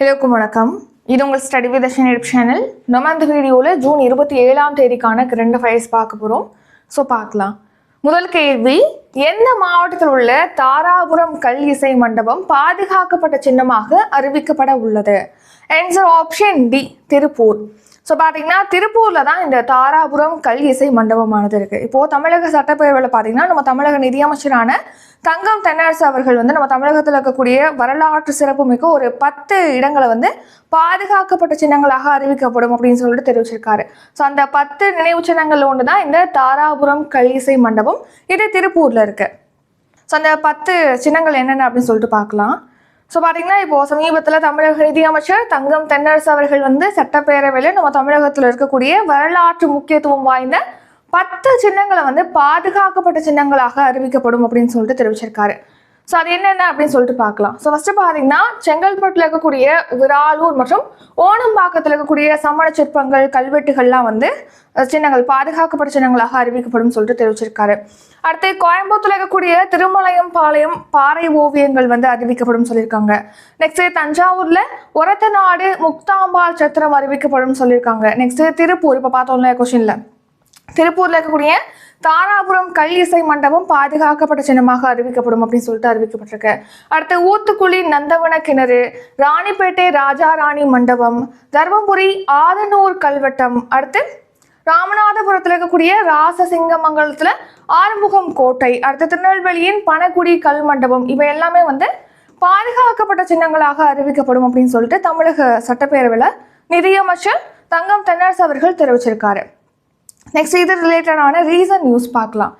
எல்லோருக்கும் வணக்கம். இது உங்கள் ஸ்டடி வித் யூடியூப் சேனல் நம்ம அந்த வீடியோவில் ஜூன் இருபத்தி ஏழாம் தேதிக்கான ரெண்டு ஃபைல்ஸ் பார்க்க போகிறோம் ஸோ பார்க்கலாம். முதல் கேள்வி எந்த மாவட்டத்தில் உள்ள தாராபுரம் கல் இசை மண்டபம் பாதுகாக்கப்பட்ட சின்னமாக அறிவிக்கப்பட உள்ளது? Answer option D Tiruppur. So பார்த்தீங்கன்னா திருப்பூரில் தான் இந்த தாராபுரம் கல் இசை மண்டபமானது இருக்குது இப்போது தமிழக சட்டப்பேரவையில் பார்த்தீங்கன்னா நம்ம தமிழக நிதியமைச்சரான தங்கம் தென்னரசு அவர்கள் வந்து நம்ம தமிழகத்தில் இருக்கக்கூடிய வரலாற்று சிறப்புமிக்க ஒரு பத்து இடங்களை வந்து பாதுகாக்கப்பட்ட சின்னங்களாக அறிவிக்கப்படும் அப்படின்னு சொல்லிட்டு தெரிவிச்சிருக்காரு. ஸோ அந்த பத்து நினைவு சின்னங்கள் ஒன்று தான் இந்த தாராபுரம் கல் இசை மண்டபம். இது திருப்பூரில் இருக்குது ஸோ அந்த பத்து சின்னங்கள் என்னென்ன அப்படின்னு சொல்லிட்டு பார்க்கலாம். ஸோ பார்த்தீங்கன்னா இப்போ சமீபத்தில் தமிழக நிதியமைச்சர் தங்கம் தென்னரசு அவர்கள் வந்து சட்டப்பேரவையில் நம்ம தமிழகத்தில் இருக்கக்கூடிய வரலாற்று முக்கியத்துவம் வாய்ந்த பத்து சின்னங்களை வந்து பாதுகாக்கப்பட்ட சின்னங்களாக அறிவிக்கப்படும் அப்படின்னு சொல்லிட்டு தெரிவிச்சிருக்காரு. ஸோ அது என்னென்ன அப்படின்னு சொல்லிட்டு பார்க்கலாம். ஸோ ஃபஸ்ட்டு பார்த்தீங்கன்னா செங்கல்பட்டில் இருக்கக்கூடிய விராலூர் மற்றும் ஓணம்பாக்கத்தில் இருக்கக்கூடிய சமண சிற்பங்கள் கல்வெட்டுகள்லாம் வந்து சின்னங்கள் பாதுகாக்கப்பட்ட சின்னங்களாக அறிவிக்கப்படும் சொல்லிட்டு தெரிவிச்சிருக்காரு. அடுத்து கோயம்புத்தூர்ல இருக்கக்கூடிய திருமலையம் பாளையம் பாறை ஓவியங்கள் வந்து அறிவிக்கப்படும் சொல்லியிருக்காங்க. நெக்ஸ்ட் தஞ்சாவூர்ல ஒரத்த நாடு முக்தாம்பாள் சத்திரம் அறிவிக்கப்படும் சொல்லியிருக்காங்க. நெக்ஸ்ட் திருப்பூர் இப்போ பார்த்தோம்ல கொஸ்டின்ல திருப்பூரில் இருக்கக்கூடிய தாராபுரம் கல் இசை மண்டபம் பாதுகாக்கப்பட்ட சின்னமாக அறிவிக்கப்படும் அப்படின்னு சொல்லிட்டு அறிவிக்கப்பட்டிருக்கு. அடுத்து ஊத்துக்குழி நந்தவன கிணறு ராணிப்பேட்டை ராஜா ராணி மண்டபம் தர்மபுரி ஆதனூர் கல்வட்டம் அடுத்து ராமநாதபுரத்தில் இருக்கக்கூடிய ராசசிங்கமங்கலத்தில் ஆறுமுகம் கோட்டை அடுத்து திருநெல்வேலியின் பனகுடி கல் மண்டபம் இவை எல்லாமே வந்து பாதுகாக்கப்பட்ட சின்னங்களாக அறிவிக்கப்படும் அப்படின்னு சொல்லிட்டு தமிழக சட்டப்பேரவையில் நிதியமைச்சர் தங்கம் தென்னரசு அவர்கள் தெரிவிச்சிருக்காரு. நெக்ஸ்ட் இது ரிலேட்டடான ரீசன் நியூஸ் பார்க்கலாம்.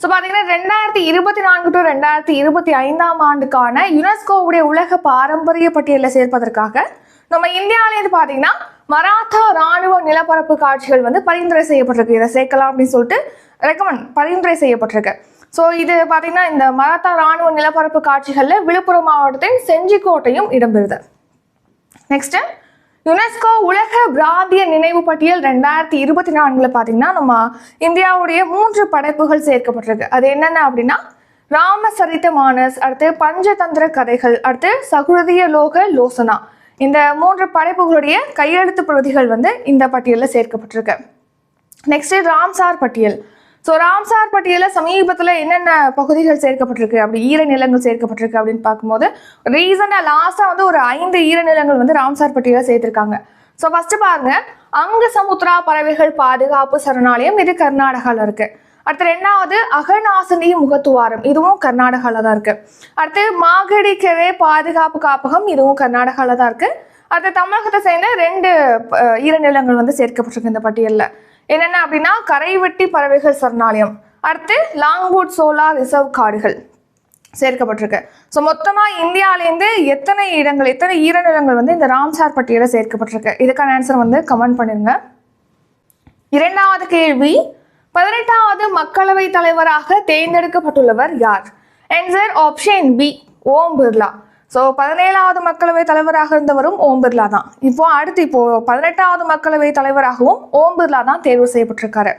ஸோ பார்த்தீங்கன்னா ரெண்டாயிரத்தி இருபத்தி நான்கு டு ரெண்டாயிரத்தி இருபத்தி ஐந்தாம் ஆண்டுக்கான யுனெஸ்கோவுடைய உலக பாரம்பரிய பட்டியலில் சேர்ப்பதற்காக நம்ம இந்தியாவிலேருந்து பார்த்தீங்கன்னா மராத்தா ராணுவ நிலப்பரப்பு காட்சிகள் வந்து பரிந்துரை செய்யப்பட்டிருக்கு. இதை சேர்க்கலாம் அப்படின்னு சொல்லிட்டு ரெக்கமெண்ட் பரிந்துரை செய்யப்பட்டிருக்கு. ஸோ இது பார்த்தீங்கன்னா இந்த மராத்தா ராணுவ நிலப்பரப்பு காட்சிகளில் விழுப்புரம் மாவட்டத்தின் செஞ்சிக்கோட்டையும் இடம்பெறுது. நெக்ஸ்ட்டு யுனெஸ்கோ உலக பிராந்திய நினைவு பட்டியல் ரெண்டாயிரத்தி இருபத்தி நான்குல பார்த்தீங்கன்னா நம்ம இந்தியாவுடைய மூன்று படைப்புகள் சேர்க்கப்பட்டிருக்கு. அது என்னென்ன அப்படின்னா ராமசரித மானஸ் அடுத்து பஞ்சதந்திர கதைகள் அடுத்து சகுரதிய லோக லோசனா. இந்த மூன்று படைப்புகளுடைய கையெழுத்து பிரதிகள் வந்து இந்த பட்டியலில் சேர்க்கப்பட்டிருக்கு. நெக்ஸ்ட் ராம்சார் பட்டியல். ஸோ ராம்சார் பட்டியலில் சமீபத்தில் என்னென்ன பகுதிகள் சேர்க்கப்பட்டிருக்கு? அப்படி ஈரநிலங்கள் சேர்க்கப்பட்டிருக்கு அப்படின்னு பார்க்கும்போது ரீசனாக லாஸ்ட்டாக வந்து ஒரு ஐந்து ஈரநிலங்கள் வந்து ராம்சார் பட்டியலில் சேர்த்திருக்காங்க. ஸோ ஃபஸ்ட்டு பாருங்க அங்க சமுத்ரா பறவைகள் பாதுகாப்பு சரணாலயம் இது கர்நாடகாவில் இருக்கு. அடுத்து ரெண்டாவது அகநாசினி முகத்துவாரம் இதுவும் கர்நாடகாவில் தான் இருக்கு. அடுத்து மாகடிக்கவே பாதுகாப்பு காப்பகம் இதுவும் கர்நாடகாவில் தான் இருக்கு. அடுத்து தமிழகத்தை சேர்ந்த ரெண்டு ஈரநிலங்கள் வந்து சேர்க்கப்பட்டிருக்கு இந்த பட்டியலில். என்னென்ன அப்படின்னா கரைவெட்டி பறவைகள் சரணாலயம். அடுத்து லாங்வுட் சோலா ரிசர்வ் காடுகள் சேர்க்கப்பட்டிருக்கு. ஸோ மொத்தமாக இந்தியாவிலேருந்து எத்தனை இடங்கள் எத்தனை ஈரநிலங்கள் வந்து இந்த ராம்சார் பட்டியலில் சேர்க்கப்பட்டிருக்கு? இதுக்கான ஆன்சர் வந்து கமெண்ட் பண்ணிருங்க. இரண்டாவது கேள்வி பதினெட்டாவது மக்களவை தலைவராக தேர்ந்தெடுக்கப்பட்டுள்ளவர் யார்? Answer option B Om Birla. So பதினேழாவது மக்களவை தலைவராக இருந்தவரும் ஓம் பிர்லா தான். இப்போ அடுத்து இப்போ பதினெட்டாவது மக்களவை தலைவராகவும் ஓம் பிர்லா தான் தேர்வு செய்யப்பட்டிருக்காரு.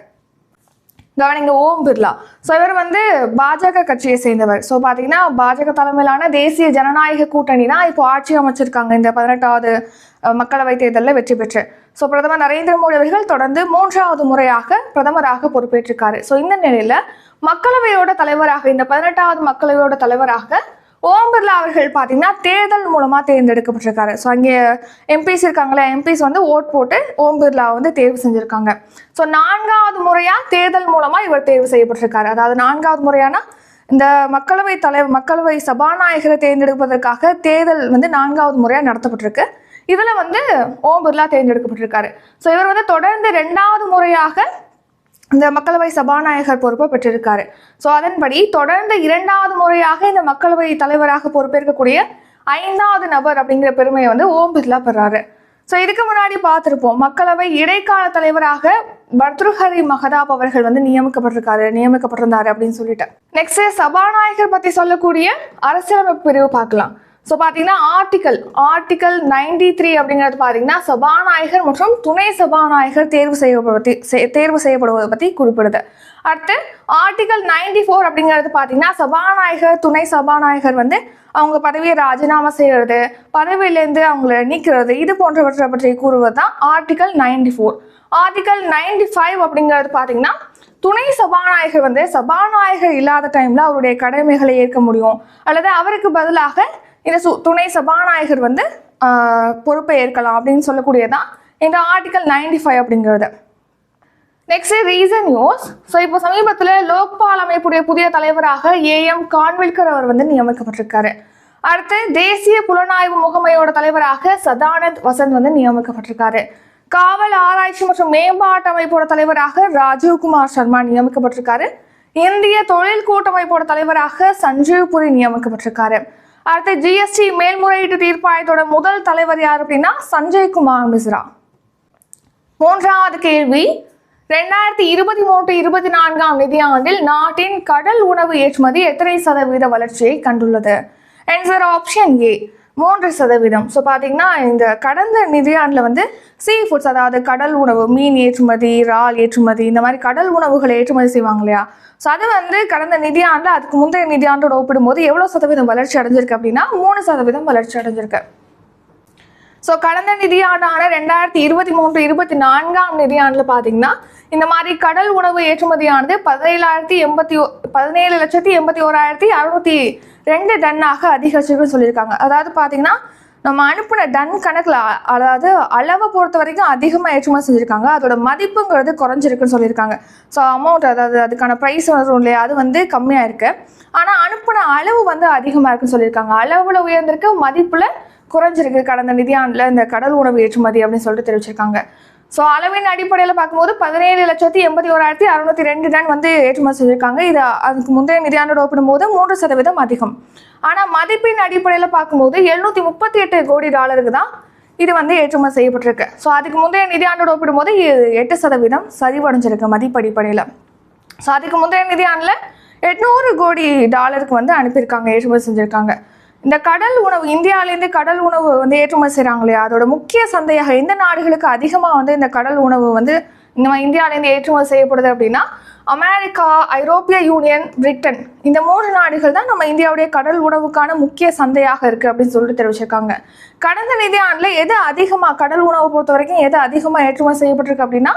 கவனிங்க ஓம் பிர்லா. ஸோ இவர் வந்து பாஜக கட்சியை சேர்ந்தவர். ஸோ பார்த்தீங்கன்னா பாஜக தலைமையிலான தேசிய ஜனநாயக கூட்டணி தான் இப்போ ஆட்சி அமைச்சிருக்காங்க. இந்த பதினெட்டாவது மக்களவை மக்களவைத் தேர்தலில் வெற்றி பெற்று. ஸோ பிரதமர் நரேந்திர மோடி அவர்கள் தொடர்ந்து மூன்றாவது முறையாக பிரதமராக பொறுப்பேற்றிருக்காரு. ஸோ இந்த நிலையில் மக்களவையோட தலைவராக இந்த பதினெட்டாவது மக்களவையோட தலைவராக ஓம் பிர்லா அவர்கள் பார்த்தீங்கன்னா தேர்தல் மூலமாக தேர்ந்தெடுக்கப்பட்டிருக்காரு. ஸோ அங்கே எம்பிஸ் இருக்காங்களே எம்பிஸ் வந்து ஓட் போட்டு ஓம் பிர்லா வந்து தேர்வு செஞ்சுருக்காங்க. ஸோ நான்காவது முறையாக தேர்தல் மூலமாக இவர் தேர்வு செய்யப்பட்டிருக்காரு. அதாவது நான்காவது முறையானா இந்த மக்களவை தலைவர் மக்களவை சபாநாயகரை தேர்ந்தெடுப்பதற்காக தேர்தல் வந்து நான்காவது முறையாக நடத்தப்பட்டிருக்கு. இதில் வந்து ஓம் பிர்லா தேர்ந்தெடுக்கப்பட்டிருக்காரு. ஸோ இவர் வந்து தொடர்ந்து ரெண்டாவது முறையாக இந்த மக்களவை சபாநாயகர் பொறுப்பை பெற்றிருக்காரு. ஸோ அதன்படி தொடர்ந்து இரண்டாவது முறையாக இந்த மக்களவை தலைவராக பொறுப்பேற்கக்கூடிய ஐந்தாவது நபர் அப்படிங்கிற பெருமையை வந்து ஓம் பிர்லா பெறாரு. ஸோ இதுக்கு முன்னாடி பார்த்துருப்போம் மக்களவை இடைக்கால தலைவராக பர்துருஹரி மகதாப் அவர்கள் வந்து நியமிக்கப்பட்டிருக்காரு நியமிக்கப்பட்டிருந்தாரு அப்படின்னு சொல்லிட்டு. நெக்ஸ்ட் சபாநாயகர் பத்தி சொல்லக்கூடிய அரசியலமைப்பு பிரிவு பார்க்கலாம். ஸோ பார்த்தீங்கன்னா ஆர்டிக்கல் ஆர்டிக்கல் நைன்டி த்ரீ அப்படிங்கிறது பார்த்தீங்கன்னா சபாநாயகர் மற்றும் துணை சபாநாயகர் தேர்வு செய்யப்படுவதை தேர்வு செய்யப்படுவதை பற்றி குறிப்பிடுது. அடுத்து ஆர்டிக்கல் நைன்டி ஃபோர் அப்படிங்கிறது பார்த்தீங்கன்னா சபாநாயகர் துணை சபாநாயகர் வந்து அவங்க பதவியை ராஜினாமா செய்யறது பதவியிலேருந்து அவங்கள நீக்கிறது இது போன்றவற்றை பற்றி கூறுவது தான் article ninety four article ninety five அப்படிங்கிறது பார்த்தீங்கன்னா துணை சபாநாயகர் வந்து சபாநாயகர் இல்லாத டைமில் அவருடைய கடமைகளை ஏற்க முடியும் அல்லது அவருக்கு பதிலாக இந்த சு துணை சபாநாயகர் வந்து பொறுப்பை ஏற்கலாம் அப்படின்னு சொல்லக்கூடியதான் இந்த ஆர்டிகல் நைன்டி ஃபைவ் அப்படிங்கிறது. நெக்ஸ்ட் ரீசன் நியூஸ் ஸோ இப்போ சமீபத்தில் லோக்பால் அமைப்புடைய புதிய தலைவராக ஏஎம் கான்வில்கர் அவர் வந்து நியமிக்கப்பட்டிருக்காரு. அடுத்து தேசிய புலனாய்வு முகமையோட தலைவராக சதானந்த் வசந்த் வந்து நியமிக்கப்பட்டிருக்காரு. காவல் ஆராய்ச்சி மற்றும் மேம்பாட்டு அமைப்போட தலைவராக ராஜீவ்குமார் சர்மா நியமிக்கப்பட்டிருக்காரு. இந்திய தொழில் கூட்டமைப்போட தலைவராக சஞ்சீவ் புரி நியமிக்கப்பட்டிருக்காரு. அடுத்து ஜிஎஸ்டி மேல்முறையீட்டு தீர்ப்பாயத்தோட முதல் தலைவர் யார் அப்படின்னா சஞ்சய் குமார் மிஸ்ரா. மூன்றாவது கேள்வி ரெண்டாயிரத்தி இருபத்தி மூன்று இருபத்தி நான்காம் நிதியாண்டில் நாட்டின் கடல் உணவு ஏற்றுமதி எத்தனை சதவீத வளர்ச்சியை கண்டுள்ளது? ஆன்சர் ஆப்ஷன் ஏ மூன்று சதவீதம். ஸோ பார்த்தீங்கன்னா இந்த கடந்த நிதியாண்டில் வந்து சீ ஃபுட்ஸ் அதாவது கடல் உணவு மீன் ஏற்றுமதி இறால் ஏற்றுமதி இந்த மாதிரி கடல் உணவுகளை ஏற்றுமதி செய்வாங்க இல்லையா? ஸோ அது வந்து கடந்த நிதியாண்டில் அதுக்கு முந்தைய நிதியாண்டோட ஒப்பிடும்போது எவ்வளோ சதவீதம் வளர்ச்சி அடைஞ்சிருக்கு அப்படின்னா மூணு சதவீதம் வளர்ச்சி அடைஞ்சிருக்கு. ஸோ கடந்த நிதியாண்டான ரெண்டாயிரத்தி இருபத்தி மூன்று இருபத்தி நான்காம் நிதியாண்டில் பார்த்தீங்கன்னா இந்த மாதிரி கடல் உணவு ஏற்றுமதியானது பதினேழாயிரத்தி எண்பத்தி ஓ பதினேழு லட்சத்தி எண்பத்தி ஓராயிரத்தி அறுநூத்தி ரெண்டு டன்னாக அதிகரிச்சிருக்குன்னு சொல்லியிருக்காங்க. அதாவது பார்த்தீங்கன்னா நம்ம அனுப்பின டன் கணக்கில் அதாவது அளவை பொறுத்த வரைக்கும் அதிகமாக ஏற்றுமதி செஞ்சுருக்காங்க. அதோட மதிப்புங்கிறது குறைஞ்சிருக்குன்னு சொல்லியிருக்காங்க. ஸோ அமௌண்ட் அதாவது அதுக்கான ப்ரைஸ் வரும் இல்லையா அது வந்து கம்மியாக இருக்குது ஆனால் அனுப்பின அளவு வந்து அதிகமாக இருக்குன்னு சொல்லியிருக்காங்க. அளவில் உயர்ந்திருக்கு மதிப்பில் குறைஞ்சிருக்கு. கடந்த நிதியாண்டில் இந்த கடல் உணவு ஏற்றுமதி அப்படின்னு சொல்லிட்டு தெரிவிச்சிருக்காங்க. ஸோ அளவின் அடிப்படையில் பார்க்கும்போது பதினேழு லட்சத்தி எண்பத்தி ஓராயிரத்தி அறுநூத்தி ரெண்டு டன் வந்து ஏற்றுமதி செஞ்சிருக்காங்க. இது அதுக்கு முந்தைய நிதியாண்டோடு ஒப்பிடும்போது மூன்று சதவீதம் அதிகம். ஆனால் மதிப்பின் அடிப்படையில் பார்க்கும்போது எழுநூத்தி முப்பத்தி எட்டு கோடி டாலருக்கு தான் இது வந்து ஏற்றுமதி செய்யப்பட்டிருக்கு. ஸோ அதுக்கு முந்தைய நிதியாண்டோடு ஒப்பிடும்போது இது எட்டு சதவீதம் சரிவடைஞ்சிருக்கு மதிப்பு அடிப்படையில் ஸோ அதுக்கு முந்தைய நிதியாண்டில் எட்நூறு கோடி டாலருக்கு வந்து அனுப்பியிருக்காங்க ஏற்றுமதி செஞ்சுருக்காங்க. இந்த கடல் உணவு இந்தியாவிலேருந்து கடல் உணவு வந்து ஏற்றுமதி செய்கிறாங்க இல்லையா? அதோட முக்கிய சந்தையாக எந்த நாடுகளுக்கு அதிகமாக வந்து இந்த கடல் உணவு வந்து நம்ம இந்தியாவிலேருந்து ஏற்றுமதி செய்யப்படுது அப்படின்னா அமெரிக்கா ஐரோப்பிய யூனியன் பிரிட்டன். இந்த மூன்று நாடுகள் தான் நம்ம இந்தியாவுடைய கடல் உணவுக்கான முக்கிய சந்தையாக இருக்குது அப்படின்னு சொல்லிட்டு தெரிவிச்சிருக்காங்க. கடந்த நிதியாண்டில் எது அதிகமாக கடல் உணவை பொறுத்த வரைக்கும் எது அதிகமாக ஏற்றுமதி செய்யப்பட்டிருக்கு அப்படின்னா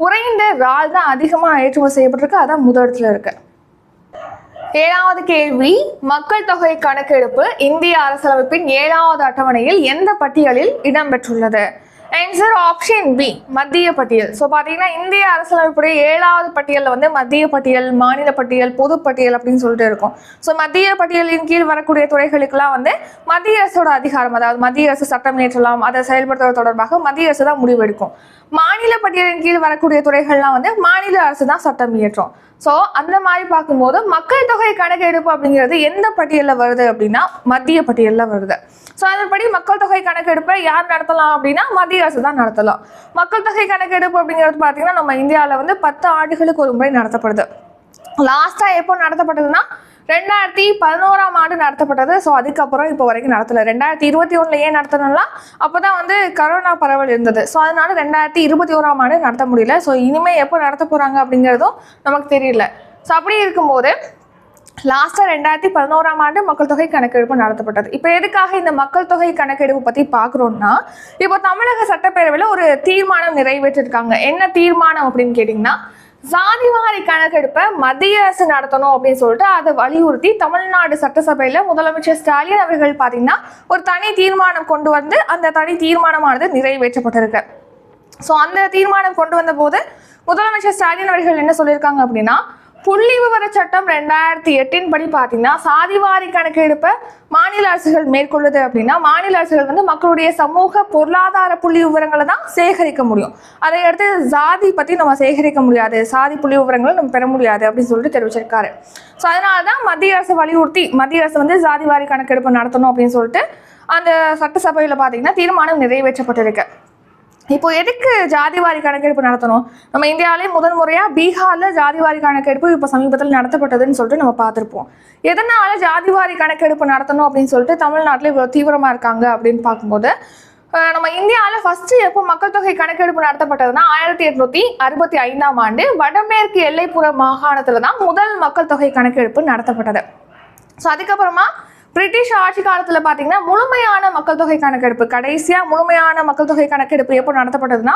உறைந்த இறால் தான் அதிகமாக ஏற்றுமதி செய்யப்பட்டிருக்கு. அதான் முதலிடத்தில் இருக்குது ஏழாவது கேள்வி மக்கள் தொகை கணக்கெடுப்பு இந்திய அரசமைப்பின் ஏழாவது அட்டவணையில் எந்த பட்டியலில் இடம்பெற்றுள்ளது? ஆன்சர் ஆப்ஷன் பி மத்திய பட்டியல். ஸோ பார்த்தீங்கன்னா இந்திய அரசியலமைப்புடைய ஏழாவது பட்டியலில் வந்து மத்திய பட்டியல் மாநில பட்டியல் பொது பட்டியல் அப்படின்னு சொல்லிட்டு இருக்கும். ஸோ மத்திய பட்டியலின் கீழ் வரக்கூடிய துறைகளுக்கெல்லாம் வந்து மத்திய அரசோட அதிகாரம் அதாவது மத்திய அரசு சட்டம் இயற்றலாம் அதை செயல்படுத்துவது தொடர்பாக மத்திய அரசு தான் முடிவெடுக்கும். மாநில பட்டியலின் கீழ் வரக்கூடிய துறைகள்லாம் வந்து மாநில அரசு தான் சட்டம் இயற்றும். ஸோ அந்த மாதிரி பார்க்கும்போது மக்கள் தொகை கணக்கெடுப்பு அப்படிங்கிறது எந்த பட்டியலில் வருது அப்படின்னா மத்திய பட்டியலில் வருது. ஸோ அதன்படி மக்கள் தொகை கணக்கெடுப்பை யார் நடத்தலாம் அப்படின்னா மத்திய அரசு தான் நடத்தலாம். மக்கள் தொகை கணக்கெடுப்பு அப்படிங்கிறது பார்த்தீங்கன்னா நம்ம இந்தியாவில் வந்து பத்து ஆண்டுகளுக்கு ஒரு முறை நடத்தப்படுது. லாஸ்ட்டாக எப்போ நடத்தப்பட்டதுன்னா ரெண்டாயிரத்தி பதினோராம் ஆண்டு நடத்தப்பட்டது. ஸோ அதுக்கப்புறம் இப்போ வரைக்கும் நடத்தலை. ரெண்டாயிரத்தி இருபத்தி ஒன்றில் ஏன் நடத்தணும்னா அப்போ தான் வந்து கரோனா பரவல் இருந்தது. ஸோ அதனால ரெண்டாயிரத்தி இருபத்தி ஓராம் ஆண்டு நடத்த முடியல. ஸோ இனிமேல் எப்போ நடத்த போகிறாங்க அப்படிங்கிறதும் நமக்கு தெரியல. ஸோ அப்படி இருக்கும்போது லாஸ்ட்டாக ரெண்டாயிரத்தி பதினோராம் ஆண்டு மக்கள் தொகை கணக்கெடுப்பு நடத்தப்பட்டது. இப்போ எதுக்காக இந்த மக்கள் தொகை கணக்கெடுப்பு பற்றி பார்க்குறோம்னா இப்போ தமிழக சட்டப்பேரவையில் ஒரு தீர்மானம் நிறைவேற்றிருக்காங்க. என்ன தீர்மானம் அப்படின்னு கேட்டிங்கன்னா சாதிவாரி கணக்கெடுப்பை மத்திய அரசு நடத்தணும் அப்படின்னு சொல்லிட்டு அதை வலியுறுத்தி தமிழ்நாடு சட்டசபையில் முதலமைச்சர் ஸ்டாலின் அவர்கள் பார்த்தீங்கன்னா ஒரு தனி தீர்மானம் கொண்டு வந்து அந்த தனி தீர்மானமானது நிறைவேற்றப்பட்டிருக்கு. ஸோ அந்த தீர்மானம் கொண்டு வந்த போது முதலமைச்சர் ஸ்டாலின் அவர்கள் என்ன சொல்லியிருக்காங்க அப்படின்னா புள்ளி விவர சட்டம் ரெண்டாயிரத்தி எட்டின் படி பார்த்தீங்கன்னா சாதிவாரி கணக்கெடுப்பை மாநில அரசுகள் மேற்கொள்ளுது அப்படின்னா மாநில அரசுகள் வந்து மக்களுடைய சமூக பொருளாதார புள்ளி விவரங்களை தான் சேகரிக்க முடியும். அதை அடுத்து சாதி பற்றி நம்ம சேகரிக்க முடியாது. சாதி புள்ளி விவரங்களை நம்ம பெற முடியாது அப்படின்னு சொல்லிட்டு தெரிவிச்சிருக்காரு. ஸோ அதனால தான் மத்திய அரசு வலியுறுத்தி மத்திய அரசு வந்து சாதிவாரி கணக்கெடுப்பு நடத்தணும் அப்படின்னு சொல்லிட்டு அந்த சட்டசபையில் பார்த்தீங்கன்னா தீர்மானம் நிறைவேற்றப்பட்டிருக்கு. இப்போ எதுக்கு ஜாதிவாரி கணக்கெடுப்பு நடத்தணும்? நம்ம இந்தியாவிலே முதல் முறையாக பீகாரில் ஜாதிவாரி கணக்கெடுப்பு இப்போ சமீபத்தில் நடத்தப்பட்டதுன்னு சொல்லிட்டு நம்ம பார்த்துருப்போம். எதனால ஜாதிவாரி கணக்கெடுப்பு நடத்தணும் அப்படின்னு சொல்லிட்டு தமிழ்நாட்டில் இவ்வளோ தீவிரமாக இருக்காங்க அப்படின்னு பார்க்கும்போது நம்ம இந்தியாவில் ஃபஸ்ட்டு எப்போ மக்கள் தொகை கணக்கெடுப்பு நடத்தப்பட்டதுன்னா ஆயிரத்தி எட்நூத்தி அறுபத்தி ஐந்தாம் ஆண்டு வடமேற்கு எல்லைப்புற மாகாணத்தில் தான் முதல் மக்கள் தொகை கணக்கெடுப்பு நடத்தப்பட்டது. ஸோ அதுக்கப்புறமா பிரிட்டிஷ் ஆட்சி காலத்தில் பார்த்தீங்கன்னா முழுமையான மக்கள் தொகை கணக்கெடுப்பு கடைசியாக முழுமையான மக்கள் தொகை கணக்கெடுப்பு எப்போ நடத்தப்பட்டதுன்னா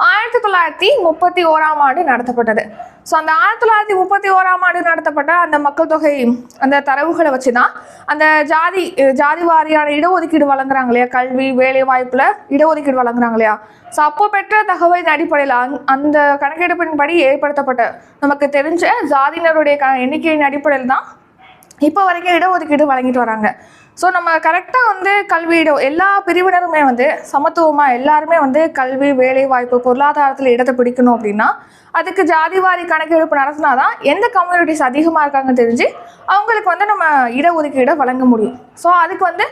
ஆயிரத்தி தொள்ளாயிரத்தி முப்பத்தி ஓராம் ஆண்டு நடத்தப்பட்டது. ஸோ அந்த ஆயிரத்தி தொள்ளாயிரத்தி முப்பத்தி ஓராம் ஆண்டு நடத்தப்பட்ட அந்த மக்கள் தொகை அந்த தரவுகளை வச்சு தான் அந்த ஜாதி ஜாதி வாரியான இடஒதுக்கீடு வழங்குறாங்க இல்லையா? கல்வி வேலை வாய்ப்பில் இடஒதுக்கீடு வழங்குறாங்க இல்லையா? ஸோ அப்போ பெற்ற தகவலின் அடிப்படையில் அந்- அந்த கணக்கெடுப்பின்படி ஏற்படுத்தப்பட்ட நமக்கு தெரிஞ்ச ஜாதியினருடைய க எண்ணிக்கையின் அடிப்படையில் தான் இப்போ வரைக்கும் இடஒதுக்கீடு வழங்கிட்டு வராங்க. ஸோ நம்ம கரெக்டாக வந்து கல்வியிட எல்லா பிரிவினருமே வந்து சமத்துவமாக எல்லாருமே வந்து கல்வி வேலை வாய்ப்பு பொருளாதாரத்தில் இடத்தை பிடிக்கணும் அப்படின்னா அதுக்கு ஜாதிவாரி கணக்கெடுப்பு நடத்தினா தான் எந்த கம்யூனிட்டிஸ் அதிகமாக இருக்காங்கன்னு தெரிஞ்சு அவங்களுக்கு வந்து நம்ம இடஒதுக்கீடை வழங்க முடியும். ஸோ அதுக்கு வந்து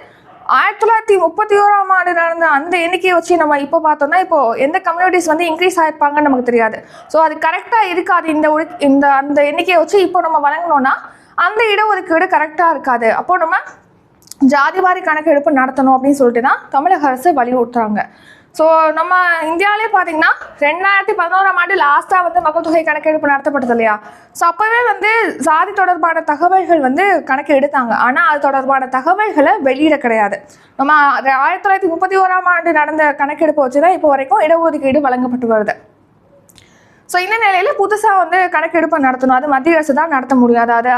ஆயிரத்தி தொள்ளாயிரத்தி முப்பத்தி ஓராம் ஆண்டு நடந்த அந்த எண்ணிக்கையை வச்சு நம்ம இப்போ பார்த்தோம்னா இப்போ எந்த கம்யூனிட்டிஸ் வந்து இன்க்ரீஸ் ஆயிருப்பாங்கன்னு நமக்கு தெரியாது. ஸோ அது கரெக்டாக இருக்காது. இந்த இந்த அந்த எண்ணிக்கையை வச்சு இப்போ நம்ம வழங்கினோம்னா அந்த இடஒதுக்கீடு கரெக்டாக இருக்காது. அப்போ நம்ம ஜாதிவாரி கணக்கெடுப்பு நடத்தணும் அப்படின்னு சொல்லிட்டு தான் தமிழக அரசு வலியுறுத்துறாங்க. ஸோ நம்ம இந்தியாவிலே பார்த்தீங்கன்னா ரெண்டாயிரத்தி பதினோராம் ஆண்டு லாஸ்ட்டாக வந்து மக்கள் தொகை கணக்கெடுப்பு நடத்தப்பட்டது இல்லையா? ஸோ அப்போவே வந்து சாதி தொடர்பான தகவல்கள் வந்து கணக்கு எடுத்தாங்க. ஆனால் அது தொடர்பான தகவல்களை வெளியிட கிடையாது. நம்ம ஆயிரத்தி தொள்ளாயிரத்தி முப்பத்தி ஓராம் ஆண்டு நடந்த கணக்கெடுப்பு வச்சு தான் இப்போ வரைக்கும் இடஒதுக்கீடு வழங்கப்பட்டு வருது. ஸோ இந்த நிலையில புதுசாக வந்து கணக்கெடுப்பு நடத்தணும். அது மத்திய அரசு தான் நடத்த முடியும். அதாவது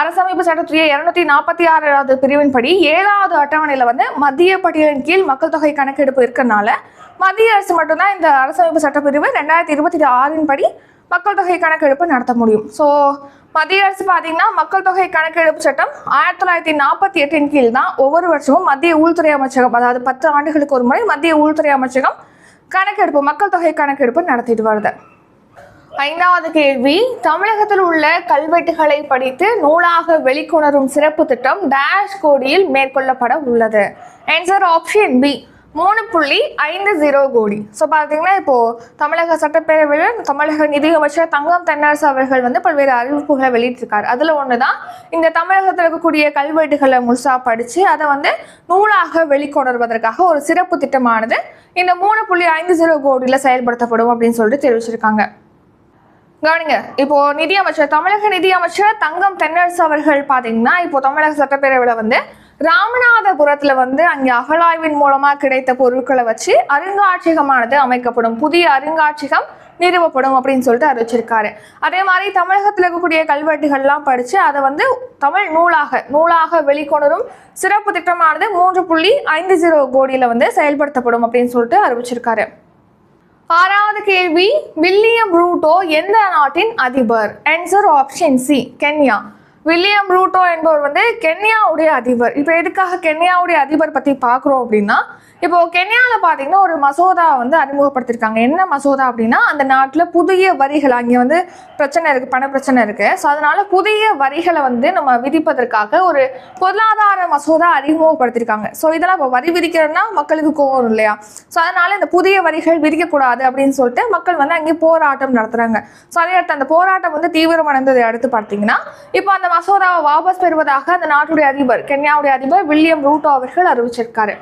அரசமைப்பு சட்டத்துடைய இரநூத்தி நாற்பத்தி ஆறாவது பிரிவின்படி ஏழாவது அட்டவணையில் வந்து மத்திய பட்டியலின் கீழ் மக்கள் தொகை கணக்கெடுப்பு இருக்கனால மத்திய அரசு மட்டும்தான் இந்த அரசமைப்பு சட்டப்பிரிவு ரெண்டாயிரத்தி இருபத்தி ஆறின் படி மக்கள் தொகை கணக்கெடுப்பு நடத்த முடியும். ஸோ மத்திய அரசு பார்த்தீங்கன்னா மக்கள் தொகை கணக்கெடுப்பு சட்டம் ஆயிரத்தி தொள்ளாயிரத்தி நாற்பத்தி எட்டின் கீழ் தான் ஒவ்வொரு வருஷமும் மத்திய உள்துறை அமைச்சகம் அதாவது பத்து ஆண்டுகளுக்கு ஒரு முறை மத்திய உள்துறை அமைச்சகம் கணக்கெடுப்பு மக்கள் தொகை கணக்கெடுப்பு நடத்திட்டு வருது. ஐந்தாவது கேள்வி. தமிழகத்தில் உள்ள கல்வெட்டுகளை படித்து நூலாக வெளிக்கொணரும் சிறப்பு திட்டம் டேஷ் கோடியில் மேற்கொள்ளப்பட உள்ளது. ஆன்சர் ஆப்ஷன் பி மூணு புள்ளி ஐந்து ஜீரோ கோடி. ஸோ பார்த்தீங்கன்னா இப்போது தமிழக சட்டப்பேரவையில் தமிழக நிதியமைச்சர் தங்கம் தென்னரசு அவர்கள் வந்து பல்வேறு அறிவிப்புகளை வெளியிட்டிருக்கார். அதில் ஒன்று தான் இந்த தமிழகத்தில் இருக்கக்கூடிய கல்வெட்டுகளை முழுசாக படித்து அதை வந்து நூலாக வெளிக்கொணர்வதற்காக ஒரு சிறப்பு திட்டமானது இந்த மூணு புள்ளி ஐந்து ஜீரோ கோடியில் செயல்படுத்தப்படும் அப்படின்னு சொல்லிட்டு தெரிவிச்சிருக்காங்க. கவனிங்க இப்போ நிதியமைச்சர் தமிழக நிதியமைச்சர் தங்கம் தென்னரசு அவர்கள் பாத்தீங்கன்னா இப்போ தமிழக சட்டப்பேரவையில் வந்து ராமநாதபுரத்துல வந்து அங்கே அகழாய்வின் மூலமா கிடைத்த பொருட்களை வச்சு அருங்காட்சியகமானது அமைக்கப்படும். புதிய அருங்காட்சியகம் நிறுவப்படும் அப்படின்னு சொல்லிட்டு அறிவிச்சிருக்காரு. அதே மாதிரி தமிழகத்தில் இருக்கக்கூடிய கல்வெட்டுகள்லாம் படித்து அதை வந்து தமிழ் நூலாக நூலாக வெளிக்கொணரும் சிறப்பு திட்டமானது மூன்று புள்ளி ஐந்து ஜீரோ கோடியில் வந்து செயல்படுத்தப்படும் அப்படின்னு சொல்லிட்டு அறிவிச்சிருக்காரு. ஆறாவது கேள்வி வில்லியம் ரூட்டோ எந்த நாட்டின் அதிபர்? Answer option C Kenya. William Ruto என்பவர் வந்து கென்யாவுடைய அதிபர். இப்போ எதுக்காக கென்யாவுடைய அதிபர் பற்றி பார்க்குறோம் அப்படின்னா இப்போ கென்யாவில் பார்த்தீங்கன்னா ஒரு மசோதா வந்து அறிமுகப்படுத்தியிருக்காங்க என்ன மசோதா அப்படின்னா அந்த நாட்டில் புதிய வரிகள் அங்கே வந்து பிரச்சனை இருக்குது பண பிரச்சனை இருக்குது ஸோ அதனால் புதிய வரிகளை வந்து நம்ம விதிப்பதற்காக ஒரு பொருளாதார மசோதா அறிமுகப்படுத்தியிருக்காங்க ஸோ இதெல்லாம் இப்போ வரி விதிக்கிறதுனா மக்களுக்கு கோவம் இல்லையா? ஸோ அதனால் இந்த புதிய வரிகள் விதிக்கக்கூடாது அப்படின்னு சொல்லிட்டு மக்கள் வந்து அங்கே போராட்டம் நடத்துகிறாங்க ஸோ அதே அடுத்து அந்த போராட்டம் வந்து தீவிரமடைந்ததை அடுத்து பார்த்தீங்கன்னா இப்போ அந்த மசோதாவை வாபஸ் பெறுவதாக அந்த நாட்டுடைய அதிபர் கென்யாவுடைய அதிபர் வில்லியம் ரூட்டோ அவர்கள் அறிவிச்சிருக்காரு.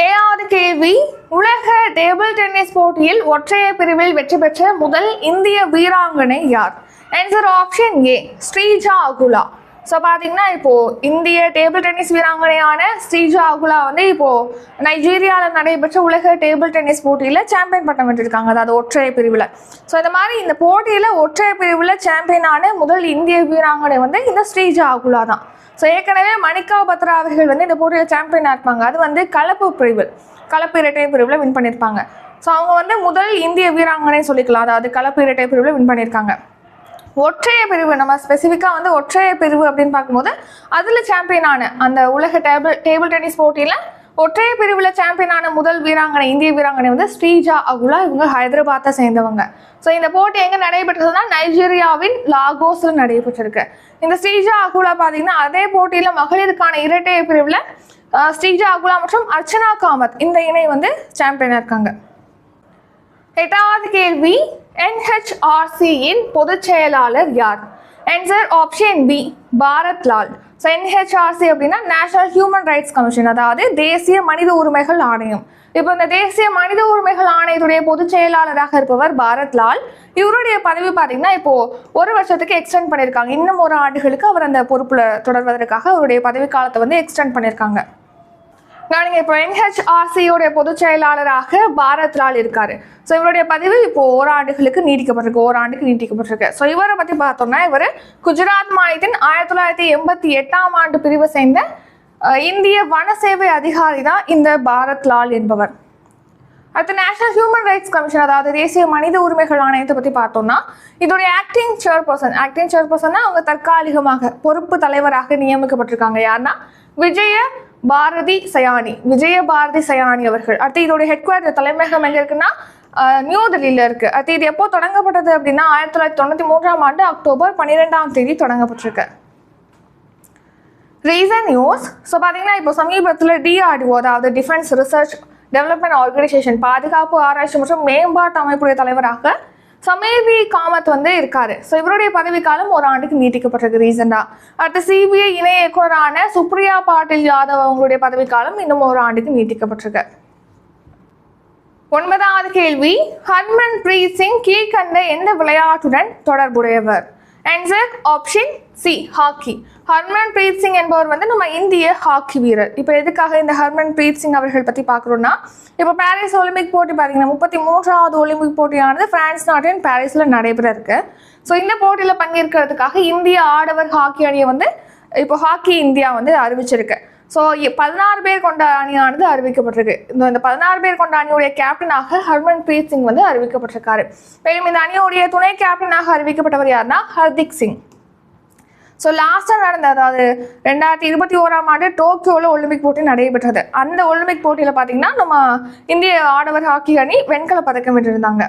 ஏஆர் கேவி உலக டேபிள் டென்னிஸ் போட்டியில் ஒற்றையர் பிரிவில் வெற்றி பெற்ற முதல் இந்திய வீராங்கனை யார்? Answer option A Sreeja Akula. So பார்த்தீங்கன்னா இப்போது இந்திய டேபிள் டென்னிஸ் வீராங்கனையான ஸ்ரீஜா அகுலா வந்து இப்போது நைஜீரியாவில் நடைபெற்ற உலக டேபிள் டென்னிஸ் போட்டியில் சாம்பியன் பட்டம் வென்றிருக்காங்க. அதாவது ஒற்றையர் பிரிவில். ஸோ இந்த மாதிரி இந்த போட்டியில் ஒற்றையர் பிரிவில் சாம்பியனான முதல் இந்திய வீராங்கனை வந்து இந்த ஸ்ரீஜா அகுலா தான். ஸோ ஏற்கனவே மணிகா பத்ரா அவர்கள் வந்து இந்த போட்டியில் சாம்பியனாக இருப்பாங்க அது வந்து கலப்பு பிரிவு கலப்பு இரட்டை பிரிவில் வின் பண்ணியிருப்பாங்க. ஸோ அவங்க வந்து முதல் இந்திய வீராங்கனை சொல்லிக்கலாம். அதாவது கலப்பு இரட்டை பிரிவில் வின் பண்ணியிருக்காங்க. ஒற்றைய பிரிவு நம்ம ஸ்பெசிஃபிக்காக வந்து ஒற்றைய பிரிவு அப்படின்னு பார்க்கும்போது அதில் சாம்பியனான அந்த உலக டேபிள் டேபிள் டென்னிஸ் போட்டியில் ஒற்றைய பிரிவில் சாம்பியனான முதல் வீராங்கனை இந்திய வீராங்கனை வந்து ஸ்ரீஜா அகுலா. இவங்க ஹைதராபாத்தை சேர்ந்தவங்க. ஸோ இந்த போட்டி எங்கே நடைபெற்றதுன்னா நைஜீரியாவின் லாகோஸில் நடைபெற்றிருக்கு. இந்த ஸ்ரீஜா அகுலா பார்த்தீங்கன்னா அதே போட்டியில் மகளிருக்கான இரட்டைய பிரிவில் ஸ்ரீஜா அகுலா மற்றும் அர்ச்சனா காமத் இந்த இணை வந்து சாம்பியனாக இருக்காங்க. எட்டாவது கேள்வி என்ஹெச்ஆர்சியின் பொதுச் செயலாளர் யார்? Answer option B Bharat Lal. So NHRC அப்படின்னா நேஷனல் ஹியூமன் ரைட்ஸ் கமிஷன் அதாவது தேசிய மனித உரிமைகள் ஆணையம். இப்போ இந்த தேசிய மனித உரிமைகள் ஆணையத்துடைய பொதுச் செயலாளராக இருப்பவர் பாரத் லால். இவருடைய பதவி பார்த்தீங்கன்னா இப்போ ஒரு வருஷத்துக்கு எக்ஸ்டெண்ட் பண்ணியிருக்காங்க. இன்னும் ஒரு ஆண்டுகளுக்கு அவர் அந்த பொறுப்பில் தொடர்வதற்காக அவருடைய பதவி காலத்தை வந்து எக்ஸ்டெண்ட் பண்ணியிருக்காங்க. நானுங்க இப்போ என்ஹெச்ஆர்சியோடைய பொதுச் செயலாளராக பாரத் லால் இருக்காரு. ஸோ இவருடைய பதவி இப்போ ஓராண்டுகளுக்கு நீடிக்கப்பட்டிருக்கு ஓராண்டுக்கு நீட்டிக்கப்பட்டிருக்கு. ஸோ இவரை பற்றி பார்த்தோம்னா இவர் குஜராத் மாநிலத்தின் ஆயிரத்தி தொள்ளாயிரத்தி எண்பத்தி எட்டாம் ஆண்டு பிரிவை சேர்ந்த இந்திய வன சேவை அதிகாரி தான் இந்த பாரத் லால் என்பவர். அடுத்து நேஷனல் ஹியூமன் ரைட்ஸ் கமிஷன் அதாவது தேசிய மனித உரிமைகள் ஆணையத்தை பற்றி பார்த்தோம்னா இதோடைய ஆக்டிங் சேர்பர்சன் ஆக்டிங் சேர்பர்சன்னா அவங்க தற்காலிகமாக பொறுப்பு தலைவராக நியமிக்கப்பட்டிருக்காங்க. யாருன்னா விஜய பாரதி சயானி விஜய பாரதி சயானி அவர்கள். அடுத்து இதோட ஹெட் குவார்டர் தலைமையகம் எங்க இருக்குன்னா நியூ டெல்லியில இருக்கு. அடுத்து இது எப்போ தொடங்கப்பட்டது அப்படின்னா ஆயிரத்தி தொள்ளாயிரத்தி தொண்ணூற்றி மூன்றாம் ஆண்டு அக்டோபர் பன்னிரெண்டாம் தேதி தொடங்கப்பட்டிருக்கு. ரீசன் நியூஸ் ஸோ பார்த்தீங்கன்னா இப்போ சமீபத்தில் டிஆர்டிஓ அதாவது டிஃபென்ஸ் ரிசர்ச் டெவலப்மெண்ட் ஆர்கனைசேஷன் பாதுகாப்பு ஆராய்ச்சி மற்றும் மேம்பாட்டு அமைப்புடைய தலைவராக சமேவி காமத் வந்து இருக்காரு. ஸோ இவருடைய பதவிக்காலம் ஒரு ஆண்டுக்கு நீட்டிக்கப்பட்டிருக்கு ரீசெண்டாக அடுத்து சிபிஐ இணை இயக்குனரான சுப்ரியா பாட்டில் யாதவ் அவங்களுடைய பதவிக்காலம் இன்னும் ஒரு ஆண்டுக்கு நீட்டிக்கப்பட்டிருக்கு. ஒன்பதாவது கேள்வி ஹர்மன் பிரீத் சிங் கீழ்கண்ட எந்த விளையாட்டுடன் தொடர்புடையவர்? Answer option C hockey Harmanpreet Singh என்பவர் வந்து நம்ம இந்திய ஹாக்கி வீரர். இப்போ எதுக்காக இந்த ஹர்மன் பிரீத் சிங் அவர்கள் பற்றி பார்க்குறோன்னா இப்போ பாரிஸ் ஒலிம்பிக் போட்டி பார்த்தீங்கன்னா முப்பத்தி மூன்றாவது ஒலிம்பிக் போட்டியானது பிரான்ஸ் நாட்டின் பாரிஸில் நடைபெற இருக்கு ஸோ இந்த போட்டியில் பங்கேற்கிறதுக்காக இந்திய ஆடவர் ஹாக்கி அணியை வந்து இப்போ ஹாக்கி இந்தியா வந்து அறிவிச்சிருக்கு. ஸோ பதினாறு பேர் கொண்ட அணியானது அறிவிக்கப்பட்டிருக்கு. இந்த இந்த பதினாறு பேர் கொண்ட அணியுடைய கேப்டனாக ஹர்மன் பிரீத் சிங் வந்து அறிவிக்கப்பட்டிருக்காரு. மேலும் இந்த அணியுடைய துணை கேப்டனாக அறிவிக்கப்பட்டவர் யாருன்னா ஹர்திக் சிங். ஸோ லாஸ்ட்டாக நடந்த அதாவது ரெண்டாயிரத்தி இருபத்தி ஓராம் ஆண்டு டோக்கியோவில் ஒலிம்பிக் போட்டி நடைபெற்றது. அந்த ஒலிம்பிக் போட்டியில் பார்த்தீங்கன்னா நம்ம இந்திய ஆடவர் ஹாக்கி அணி வெண்கல பதக்கம் வென்றிருந்தாங்க.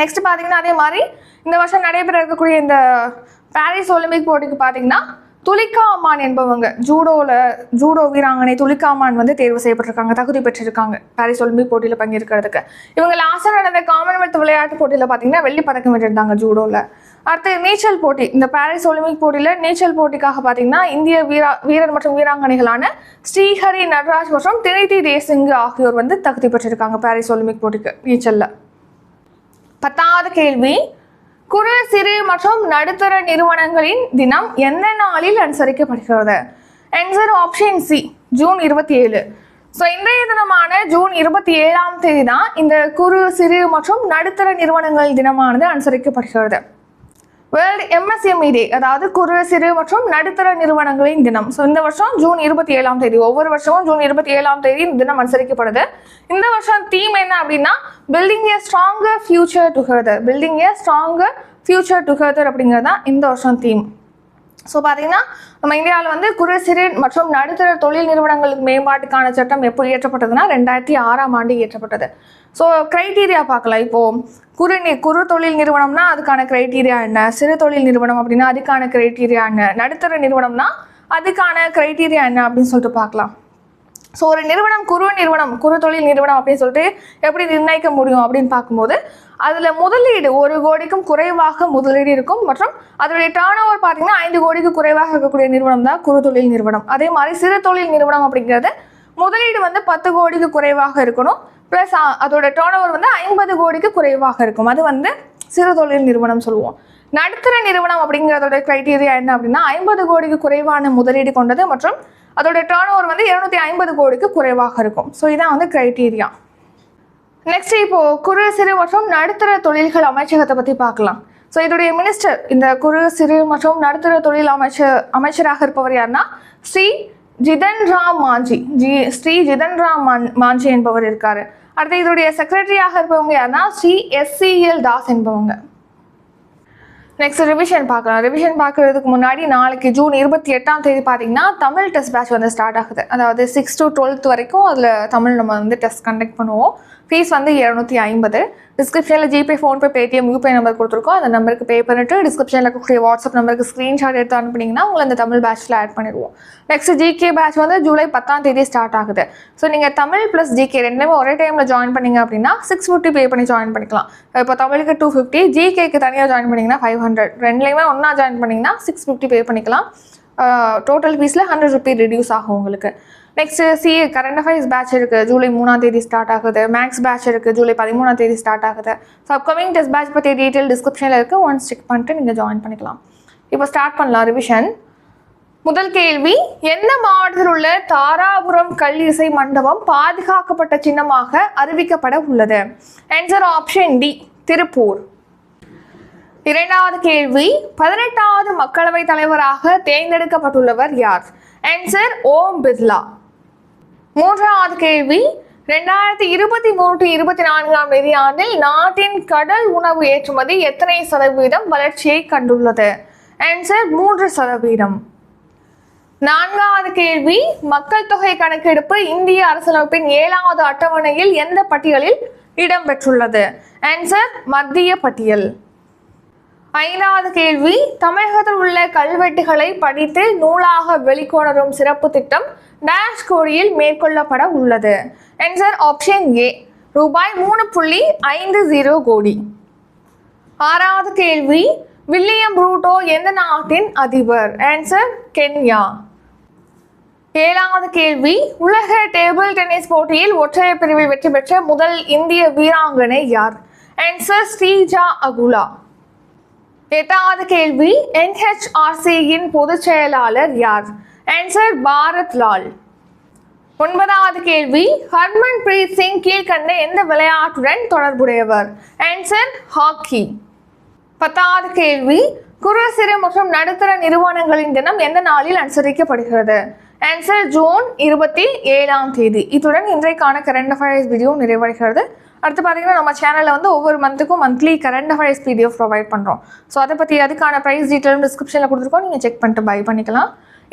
நெக்ஸ்ட் பார்த்தீங்கன்னா அதே மாதிரி இந்த வருஷம் நடைபெற இருக்கக்கூடிய இந்த பாரிஸ் ஒலிம்பிக் போட்டிக்கு பார்த்தீங்கன்னா துலிகா அம்மான் என்பவங்க ஜூடோவில் ஜூடோ வீராங்கனை துலிகா அம்மான் வந்து தேர்வு செய்யப்பட்டிருக்காங்க தகுதி பெற்றிருக்காங்க பாரிஸ் ஒலிம்பிக் போட்டியில் பங்கேற்கிறதுக்கு. இவங்க லாஸ்ட்டாக நடந்த காமன்வெல்த் விளையாட்டு போட்டியில் பார்த்தீங்கன்னா வெள்ளி பதக்கம் வென்றிருந்தாங்க ஜூடோவில் அடுத்து நீச்சல் போட்டி இந்த பாரிஸ் ஒலிம்பிக் போட்டியில் நீச்சல் போட்டிக்காக பார்த்தீங்கன்னா இந்திய வீரா வீரர் மற்றும் வீராங்கனைகளான ஸ்ரீஹரி நடராஜ் மற்றும் திரிதி தேசிங் ஆகியோர் வந்து தகுதி பெற்றிருக்காங்க பாரிஸ் ஒலிம்பிக் போட்டிக்கு நீச்சலில். பத்தாவது கேள்வி குறு சிறு மற்றும் நடுத்தர நிறுவனங்களின் தினம் எந்த நாளில் அனுசரிக்கப்படுகிறது? ஆன்சர் ஆப்ஷன் சி ஜூன் இருபத்தி ஏழு. ஸோ இன்றைய தினமான ஜூன் இருபத்தி ஏழாம் தேதி தான் இந்த குறு சிறு மற்றும் நடுத்தர நிறுவனங்கள் தினமானது அனுசரிக்கப்படுகிறது. வேர்ல்டு எம்எஸ்எம்இ டே அதாவது குறு சிறு மற்றும் நடுத்தர நிறுவனங்களின் தினம். ஸோ இந்த வருஷம் ஜூன் இருபத்தி ஏழாம் தேதி ஒவ்வொரு வருஷமும் ஜூன் இருபத்தி ஏழாம் தேதி இந்த தினம் அனுசரிக்கப்படுது. இந்த வருஷம் தீம் என்ன அப்படின்னா building a stronger future together building a stronger future together அப்படிங்கிறது தான் இந்த வருஷம் தீம் ஸோ பார்த்தீங்கன்னா நம்ம இந்தியாவில் வந்து குறு சிறு மற்றும் நடுத்தர தொழில் நிறுவனங்களுக்கு மேம்பாட்டுக்கான சட்டம் எப்போ இயற்றப்பட்டதுன்னா ரெண்டாயிரத்தி ஆறாம் ஆண்டு இயற்றப்பட்டது. ஸோ க்ரைட்டீரியா பார்க்கலாம். இப்போது குறு நி குறு தொழில் நிறுவனம்னா அதுக்கான க்ரைட்டீரியா என்ன? சிறு தொழில் நிறுவனம் அப்படின்னா அதுக்கான க்ரைட்டீரியா என்ன? நடுத்தர நிறுவனம்னா அதுக்கான க்ரைட்டீரியா என்ன அப்படின்னு சொல்லிட்டு பார்க்கலாம். ஸோ ஒரு நிறுவனம் குறு நிறுவனம் குறு தொழில் நிறுவனம் அப்படின்னு சொல்லிட்டு எப்படி நிர்ணயிக்க முடியும் அப்படின்னு பார்க்கும்போது அதில் முதலீடு ஒரு கோடிக்கும் குறைவாக முதலீடு இருக்கும். மற்றும் அதனுடைய டேர்ன் ஓவர் பார்த்தீங்கன்னா ஐந்து கோடிக்கு குறைவாக இருக்கக்கூடிய நிறுவனம் தான் குறு தொழில் நிறுவனம். அதே மாதிரி சிறு தொழில் நிறுவனம் அப்படிங்கிறது முதலீடு வந்து பத்து கோடிக்கு குறைவாக இருக்கணும். ப்ளஸ் அதோட டேர்ன் ஓவர் வந்து ஐம்பது கோடிக்கு குறைவாக இருக்கும். அது வந்து சிறு தொழில் நிறுவனம் சொல்லுவோம். நடுத்தர நிறுவனம் அப்படிங்கிறதோட க்ரைட்டீரியா என்ன அப்படின்னா ஐம்பது கோடிக்கு குறைவான முதலீடு கொண்டது மற்றும் அதோட டேர்ன் ஓவர் வந்து இருநூத்தி ஐம்பது கோடிக்கு குறைவாக இருக்கும். ஸோ இதான் வந்து க்ரைட்டீரியா நெக்ஸ்ட் இப்போ குறு சிறு மற்றும் நடுத்தர தொழில்கள் அமைச்சகத்தை பற்றி பார்க்கலாம். ஸோ இதோடைய மினிஸ்டர் இந்த குறு சிறு மற்றும் நடுத்தர தொழில் அமைச்சர் அமைச்சராக இருப்பவர் யாருன்னா ஸ்ரீ ஜிதன் ராம் மாஞ்சி. ஜி ஸ்ரீ ஜிதன் ராம் மாஞ்சி என்பவர் இருக்காரு. அடுத்து இதோடைய செக்ரட்டரியாக இருப்பவங்க யாருன்னா ஸ்ரீ எஸ்சிஎல் தாஸ் என்பவங்க. நெக்ஸ்ட் ரிவிஷன் பார்க்கலாம். ரிவிஷன் பார்க்குறதுக்கு முன்னாடி நாளைக்கு ஜூன் இருபத்தி எட்டாம் தேதி பார்த்தீங்கன்னா தமிழ் டெஸ்ட் பேட்ச் வந்து ஸ்டார்ட் ஆகுது. அதாவது சிக்ஸ் டு டுவெல்த் வரைக்கும் அதில் தமிழ் நம்ம வந்து டெஸ்ட் கண்டக்ட் பண்ணுவோம். ஃபீஸ் வந்து இரநூத்தி ஐம்பது. டிஸ்கிரிப்ஷனில் ஜிபே ஃபோன்பே பேடிஎம் யூபே நம்பர் கொடுத்துருக்கோம். அந்த நம்பருக்கு பே பண்ணிட்டு டிஸ்கிரிப்ஷனில் இருக்கக்கூடிய வாட்ஸ்அப் நம்பருக்கு ஸ்க்ரீன்ஷாட் எடுத்து அனுப்புனீங்கன்னா உங்களை அந்த தமிழ் பேட்ச்சில் ஆட் பண்ணிடுவோம். நெக்ஸ்ட் ஜிகே பேட்ச் வந்து ஜூலை பத்தாம் தேதி ஸ்டார்ட் ஆகுது. ஸோ நீங்கள் தமிழ் ப்ளஸ் ஜிகே ரெண்டுமே ஒரே டைமில் ஜாயின் பண்ணீங்க அப்படின்னா சிக்ஸ் ஃபிஃப்டி பே பண்ணி ஜாயின் பண்ணிக்கலாம். இப்போ தமிழுக்கு டூ ஃபிஃப்டி ஜிகேக்கு தனியாக ஜாயின் பண்ணிங்கன்னா ஃபைவ் ஹண்ட்ரட் ரெண்டுலேயுமே ஒன்றா ஜாயின் பண்ணிங்கன்னா சிக்ஸ் ஃபிஃப்டி பே பண்ணிக்கலாம். டோட்டல் ஃபீஸில் ஹண்ட்ரட் ருபீ ரிடியூஸ் ஆகும் உங்களுக்கு. Next C current affairs batch இருக்குது ஜூலை மூணாம் தேதி ஸ்டார்ட் ஆகுது. மேக்ஸ் பேட்ச் இருக்குது ஜூலை பதிமூணாம் தேதி ஸ்டார்ட் ஆகுது. ஸோ அப்கமிங் டெஸ்ட் பேட்ச் பற்றி டீட்டெயில் டிஸ்கிரிப்ஷனில் இருக்குது ஒன்ஸ் செக் பண்ணிட்டு நீங்கள் ஜாயின் பண்ணிக்கலாம். இப்போ ஸ்டார்ட் பண்ணலாம். ரிவிஷன் முதல் கேள்வி எந்த மாவட்டத்தில் உள்ள தாராபுரம் கல் இசை மண்டபம் பாதுகாக்கப்பட்ட சின்னமாக அறிவிக்கப்பட உள்ளது? Answer option D Tiruppur. இரண்டாவது கேள்வி பதினெட்டாவது மக்களவைத் தலைவராக தேர்ந்தெடுக்கப்பட்டுள்ளவர் யார்? ஆன்சர் ஓம் பிர்லா. மூன்றாவது கேள்வி. ரெண்டாயிரத்தி இருபத்தி மூன்று இருபத்தி நான்காம் நிதியாண்டில் நாட்டின் கடல் உணவு ஏற்றுமதி எத்தனை சதவீதம் வளர்ச்சியை கண்டுள்ளது? ஆன்சர் மூன்று சதவீதம். நான்காவது கேள்வி மக்கள் தொகை கணக்கெடுப்பு இந்திய அரசமைப்பின் ஏழாவது அட்டவணையில் எந்த பட்டியலில் இடம்பெற்றுள்ளது? ஆன்சர் மத்திய பட்டியல். ஐந்தாவது கேள்வி தமிழகத்தில் உள்ள கல்வெட்டுகளை படித்து நூலாக வெளிக்கொணரும் சிறப்பு திட்டம் டேஷ் கோடியில் மேற்கொள்ளப்பட உள்ளது. ஆன்சர் ஆப்ஷன் ஏ ரூபாய் மூணு புள்ளி ஐந்து ஜீரோ கோடி. ஆறாவது கேள்வி. வில்லியம் ரூட்டோ எந்த நாட்டின் அதிபர்? Answer Kenya. ஏழாவது கேள்வி. உலக டேபிள் டென்னிஸ் போட்டியில் ஒற்றையர் பிரிவில் வெற்றி பெற்ற முதல் இந்திய வீராங்கனை யார்? ஆன்சர் ஸ்ரீஜா அகுலா. எட்டாவது கேள்வி. என்ஹெச்ஆர்சியின் பொதுச் செயலாளர் யார்? ஆன்சர் பாரத் லால் ஒன்பதாவது கேள்வி ஹர்மன் பிரீத் சிங் கீழ்கண்ட எந்த விளையாட்டுடன் தொடர்புடையவர்? ஆன்சர் ஹாக்கி பத்தாவது கேள்வி குறு சிறு மற்றும் நடுத்தர நிறுவனங்களின் தினம் எந்த நாளில் அனுசரிக்கப்படுகிறது? ஆன்சர் ஜூன் இருபத்தி ஏழாம் தேதி. இத்துடன் இன்றைக்கான கரண்ட் அஃபேர்ஸ் வீடியோ நிறைவடைகிறது. அடுத்து பார்த்தீங்கன்னா நம்ம சேனலில் வந்து ஒவ்வொரு மந்த்துக்கும் monthly current affairs PDF provide பண்ணுறோம் ஸோ அதை பற்றி அதுக்கான ப்ரைஸ் டீட்டெயிலும் டிஸ்கிரிப்ஷனில் கொடுத்துருக்கோம். நீங்கள் செக் பண்ணிட்டு பை பண்ணிக்கலாம்.